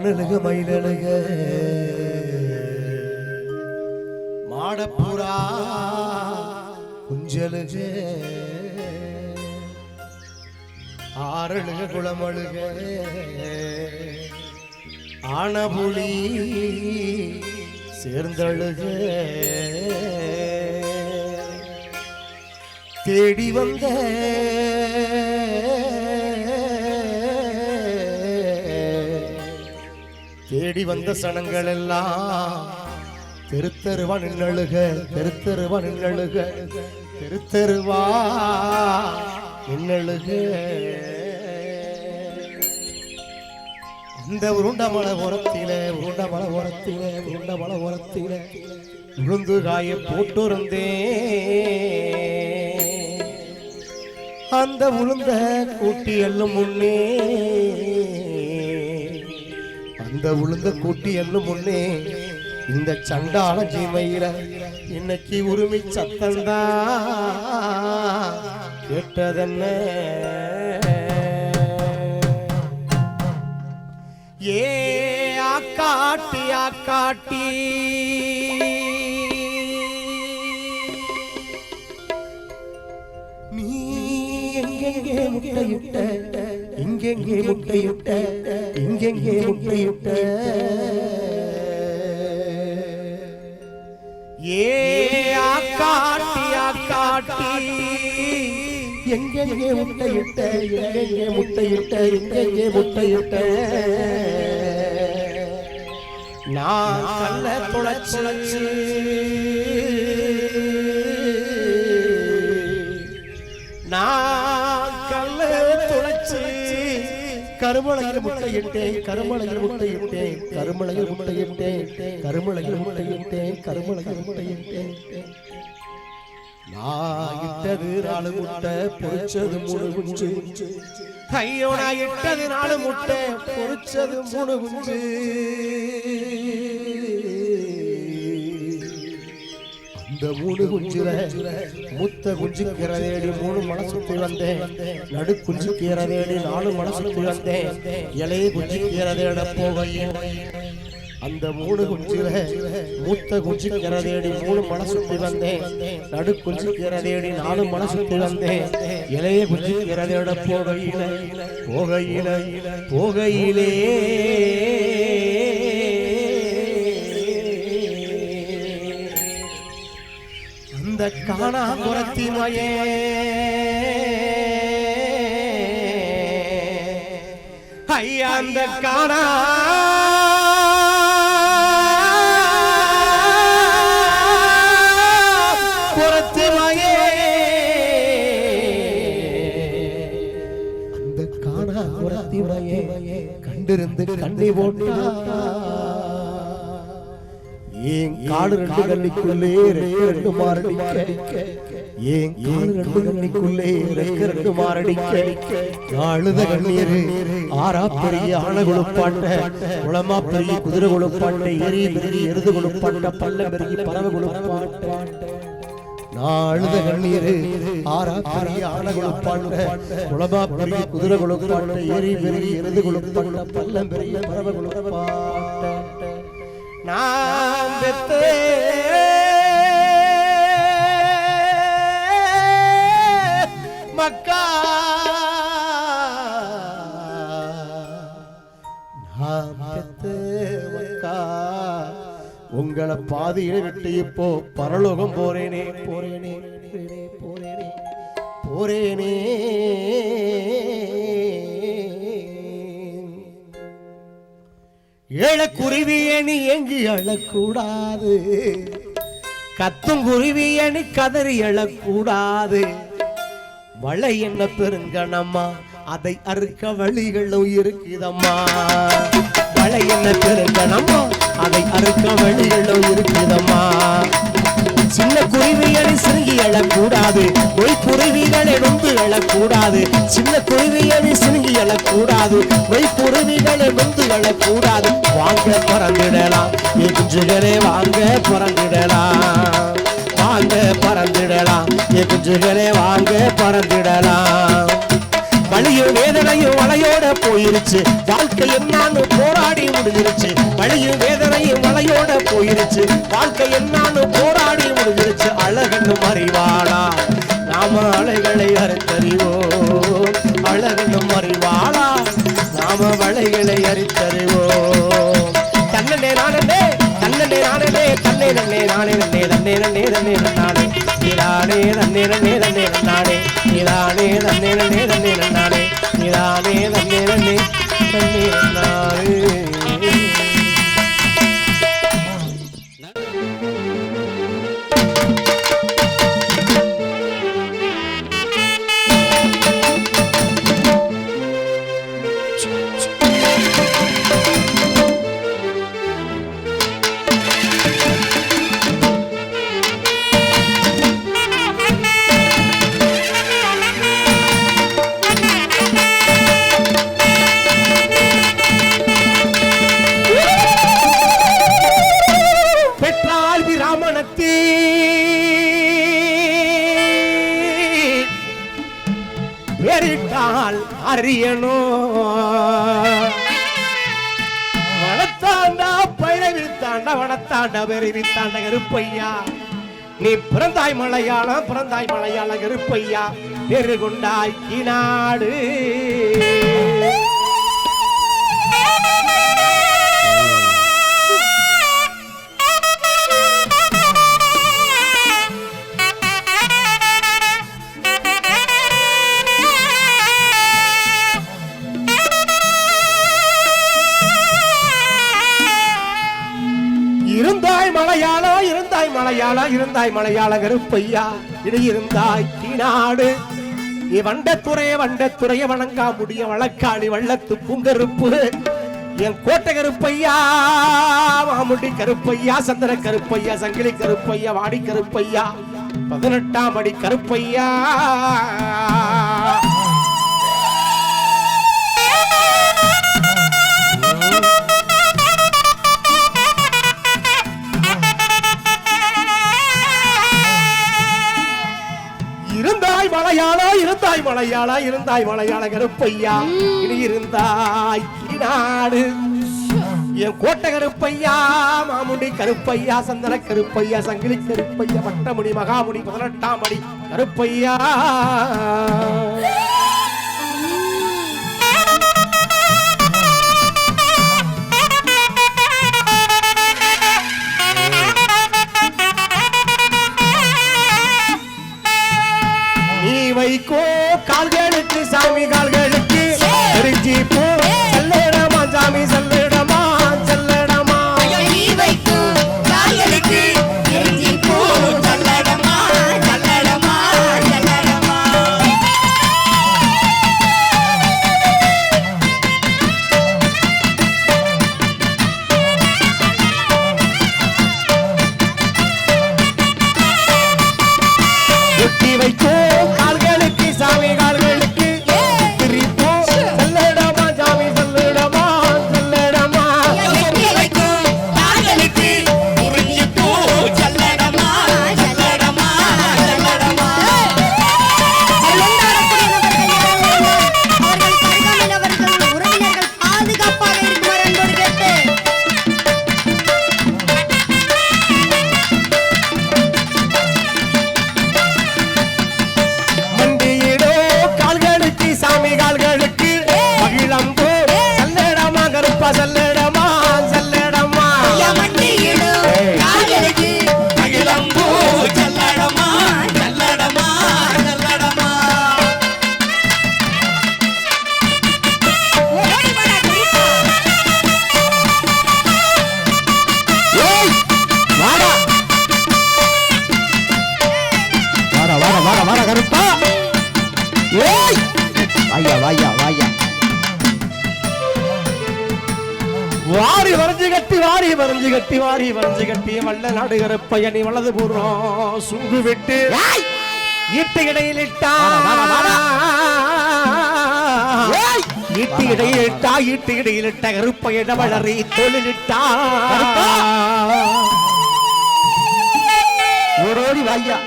மணலுக மயிலழுக. மாடப்புறா குஞ்சலுக ஆறழுக குளமழுக. ஆனபுலி சேர்ந்தழுக. தேடி வந்த தேடி வந்த சனங்கள் எல்லாம் தெருத்தருவா நின்னழுக தெருத்தருவா நின்னழுக தெருத்தருவா நின்னழுக அந்த உருண்டமலை ஓரத்தில உருண்டமலை ஓரத்தில உருண்டமலை ஓரத்தில உளுந்து காய போட்டிருந்தேன். அந்த உளுந்த கூட்டி எல்லும் முன்னே இந்த உளுந்த கூட்டி என்று முன்னே இந்த சண்டாள ஜீமையில இன்னைக்கு உரிமை சத்தந்தா கேட்டதென்ன? ஏ ஆக்காட்டி ஆக்காட்டி. இங்கெங்கே முட்டையிட்ட இங்கெங்கே முட்டையிட்ட. ஏ ஆக்காட்டி ஆக்காட்டி. எங்கெங்கே முட்டையிட்ட எங்கெங்கே முட்டையிட்ட எங்கெங்கே முட்டையிட்ட. நான் கல்ல துளைச்சு கருமலையில் முட்டையிட்டேன் கருமலையில் முட்டையிட்டேன் கருமலையில் முட்டையிட்டேன் கருமலையில் முட்டையிட்டேன் கருமலையில் முட்டையிட்டேன். நான் இட்டது நாலு முட்டை பொறிச்சது மூணு குஞ்சு. ஐயோ நான் இட்டது நாலு முட்டை பொரிச்சது மூணு குஞ்சு. இந்த மூணு குஞ்சுல மூத்த குஞ்சு கீரதேடி மூணு மனசுக்கு வந்தேன். நடு குஞ்சு கீரதேடி நாலு மனசுக்கு வந்தேன். இலைய குஞ்சு கீரதேட போகையில். அந்த மூணு குஞ்சுல மூத்த குஞ்சு கீரதேடி மூணு மனசுக்கு வந்தேன். நடு குஞ்சு கீரதேடி நாலு மனசுக்கு வந்தேன். இலைய குஞ்சு கீரதேட போகையில. போகையில. போகையிலே. இந்த காணா ஐயா அந்த காணா குரத்தி அந்த காணா குரத்தி கண்டிருந்து கண்ணி போட்டா ஏன் காடு ரெண்டு கண்ணிக்குள்ளே ரெக்க ரெண்டு மாரடிக்க ஏன் காடு ரெண்டு கண்ணிக்குள்ளே ரெக்க ரெண்டு மாரடிக்க அழுத கண்ணீர் ஆறா பெரிய ஆன கொழுப்பாட்ட குளமா பெரிய குதிரை கொழுப்பாட்ட எரி பெரிய எருது கொழுப்பாட்ட பல்ல பெரிய பறவை கொழுப்பாட்ட. நான் அழுத கண்ணீர் ஆறா பெரிய ஆன கொழுப்பாட்ட குளமா பெரிய குதிரை கொழுப்பாட்ட எரி பெரிய எருது கொழுப்பாட்ட பல்லம் பெரிய பறவை கொழுப்பாட்ட. பாதியில விட்டு இப்போ பரலோகம் போறேனே போறேனே போறேனே போறேனே. ஏழக்குருவியே நீ எங்கு எழக்கூடாது கத்தும் குருவியணி கதறி எழக்கூடாது வளை என்ன பெருங்கணம்மா அதை அறுக்க வழிகளும் இருக்குதம்மா. வளை என்ன பெருங்கணம்மா அதை அறுக்க வழிகளும் இருக்குதம்மா. சின்ன குருவிகளை சிறுகி எழக்கூடாது. பொய் குருவிகளை நொந்து எழக்கூடாது. சின்ன குருவிகளை சிறுகி எழக்கூடாது. பொய் குருவிகளை நொந்து எழக்கூடாது. வாங்க பறந்துடலாம். நீ குஞ்சுகளே வாங்க பறந்துடலாம். வாங்க பறந்துடலாம். நீ குஞ்சுகளே வாங்க பறந்துடலாம். வழியும் வேதனையும் வலையோட போயிருச்சு. வாழ்க்கை என்னான்னு போராடி முடிஞ்சிருச்சு. வழியும் வேதனையும் வலையோட போயிருச்சு. வாழ்க்கை என்னான்னு போராடி முடிஞ்சிருச்சு. அழகன்னு மறைவாளா? நாம அலைகளை அறுத்தறிவோம். அழகன்னு மறைவாளா? நாம வலைகளை அறுத்தறிவோம். தன்னே நானே தன்னே நானே தன்னை நன்னே நானே நன்னே தன்னே நன்னே தன்னே நன்னானே இதானே தன்னே நன்னே தன்னே நன்னானே இதானே தன்னே நன்னே தன்னே நன்னானே அறியணும் அறியனோ வளத்தாண்டா பயிரவித்தாண்டா வளத்தாண்டா கருப்பையா. நீ பிறந்தாய் மலையாளம் பிறந்தாய் மலையாள கருப்பையா. பெருகுண்டாய் நாடு இருந்தாய் மலையாள கருப்பையா? இது இருந்தாய் நாடு நீ வண்டத்துறைய வண்டத்துறைய வணங்கா முடிய வழக்காளி வள்ளத்து பூங்கருப்பு. என் கோட்டை கருப்பையா மாமுடி கருப்பையா சந்திர கருப்பையா சங்கிலி கருப்பையா வாடி கருப்பையா பதினெட்டாம் அடி கருப்பையா. மலையாளா இருந்தாய் மலையாளா இருந்தாய் மலையாள கருப்பையா? இனி இருந்தாய் நாடு என் கோட்டை கருப்பையா மாமுடி கருப்பையா சந்தன கருப்பையா சங்கிலி கருப்பையா வட்டமுடி மகாமுடி பதினெட்டாம் அடி கருப்பையா. வாயா வாயா. வாயா வாரி வரைஞ்சு கட்டி வாரி வரைஞ்சு கட்டி வாரி வரைஞ்சு கட்டி வல்ல நாடு கருப்பைய நீ வலது பூர்வம் சுங்கு விட்டு ஈட்டு இடையிலிட்டா ஈட்டு இடையிலிட்டா ஈட்டு இடையிலிட்ட கருப்பையிட வளரி தொழிலிட்டா ஓடோடி வாய்யா.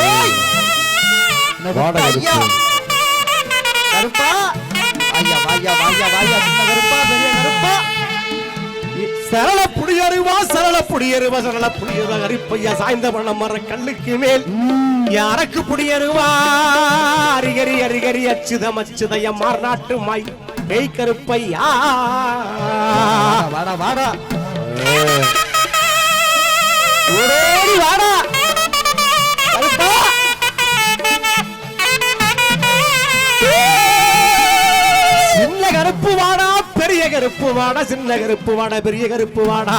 ஏய்! வாடகை. கருப்பா? வாயா வாயா வாயா வாயா சின்ன கருப்பா பெரிய கருப்பா? சரள புடியருவா சரள புடியருவா சரள புடியருவா கருப்பையா சாய்ந்த மணம் மர கல்லுக்கு மேல் யாருக்கு புடியருவா அரிகரி அரிகரி அச்சுதம் அச்சுதய மார்நாட்டு மாய் பேய் கருப்பையா? வாடா வாடா. ஓடோடி வாடா. பெரிய கருப்பு வாடா சின்ன கருப்பு வாடா பெரிய கருப்பு வாடா.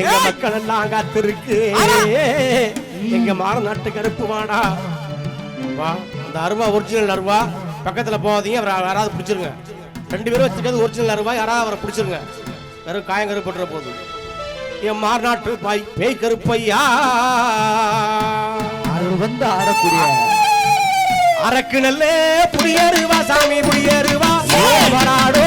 எங்க மக்கள் எல்லாம் காத்திருக்கு. எங்க மாற நாட்டு கருப்பு வாடா. வா இந்த அருவா ஒரிஜினல் அருவா. பக்கத்துல போகாதீங்க அவரை யாராவது பிடிச்சிருங்க. ரெண்டு பேரும் வச்சுக்கிறது ஒரிஜினல் அருவா யாராவது அவரை பிடிச்சிருங்க. வெறும் காயம் கருப்பட்டுற போது. என் மார்நாட்டு பாய் பேய் கருப்பையா? அவர் வந்து ஆடக்கூடிய அரக்கு நல்லே புடியருவா சாமி புடியருவா வராடோ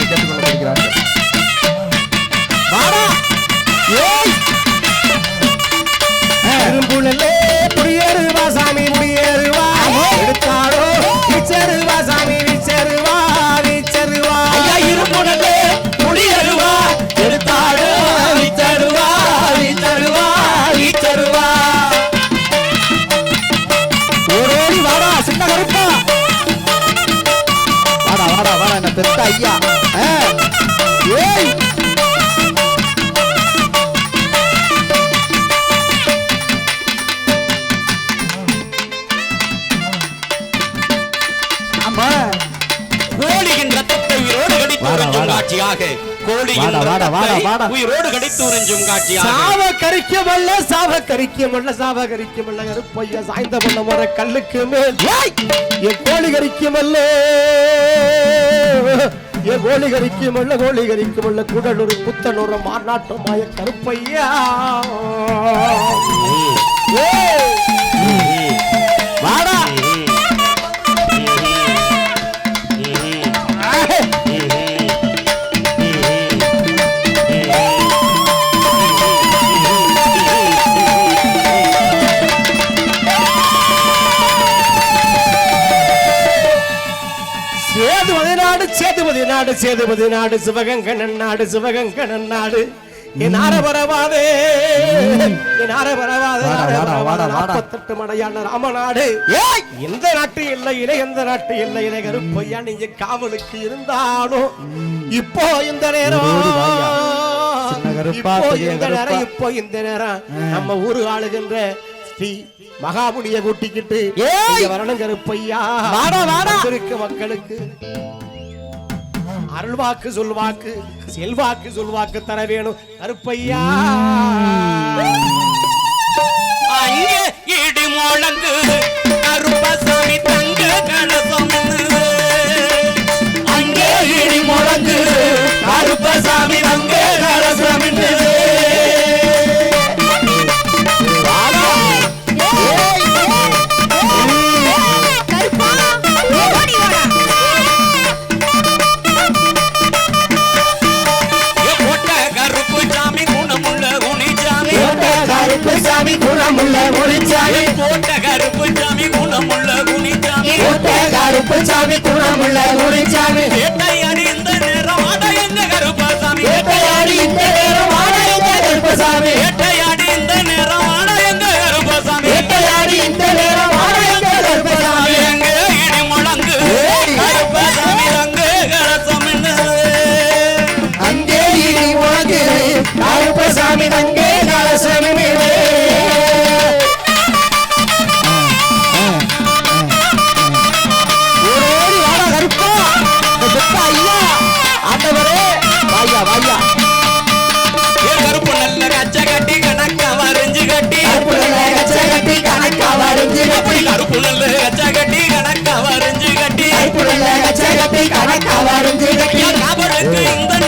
என்ன வாடா, வாடா. உயிரோடு கடித்து உறிஞ்சும் காட்சியாக சாவ கரிக்கமல்ல சாவ கரிக்கமல்ல சாவ கருப்பையா சாய்ந்த பண்ண முறை கல்லுக்கு மேல்! என் கோழி கரிக்கமல்ல என் கோழி கரிக்கமல்ல கோழி கரிக்கமல்ல குடலூர் புத்தனூர் மாநாட்டு மாய கருப்பையா ஏய்! நாடு சேதுபதி நாடு சிவகங்கணன் நாடு சிவகங்கணன் நாடு. என் ஆரபரவாதே என். நாற்பத்தெட்டு மடையான ராமநாடு. எந்த நாட்டு எல்லையிலே எந்த நாட்டு எல்லையிலே கருப்பையா நீங்க காவலுக்கு இருந்தாலும் இப்போ இந்த நேரம். இப்போ இந்த நேரம். இப்போ இந்த நேரம். நம்ம ஊரு ஆளுகின்ற ஸ்ரீ மகாமுனிய கூட்டிக்கிட்டு வரணும் கருப்பையா. வாடா, வாடா. இருக்கு மக்களுக்கு. அருள்வாக்கு சொல்வாக்கு செல்வாக்கு சொல்வாக்கு தர வேணும். கருப்பையா. அங்கே இடி முழங்கு கருப்பசாமி தங்க கணசம் அங்கே இடி முழங்கு கருப்பசாமி தங்க கணசம் கருப்பு சாமி குணமுள்ள ஒளிச்சாமி வேட்டையாடி இந்த நேரம் ஆட எங்க கருப்பசாமி வேட்டையாடி இந்த நேரம் ஆட எங்க கருப்பசாமி வேட்டையாடி இந்த நேரம் ஆட எங்க கருப்பசாமி வேட்டையாடி இந்த நேரம் ஆட எங்க கருப்பசாமி எங்க இடி முழங்கு? கருப்பசாமி அங்கு கலசம் அங்கே இடி உனக்கு கருப்பசாமி அங்கே நல்ல கச்ச கட்டி கணக்கா இந்த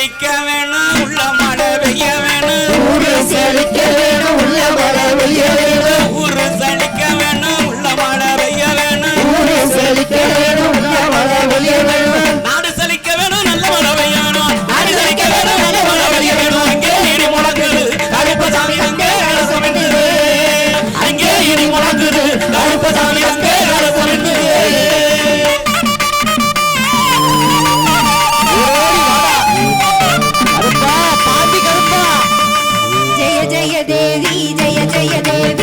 செழிக்க வேணும் உள்ள மழை பெய்ய வேணும். செழிக்க தேவி ஜெய ஜெய தேவி.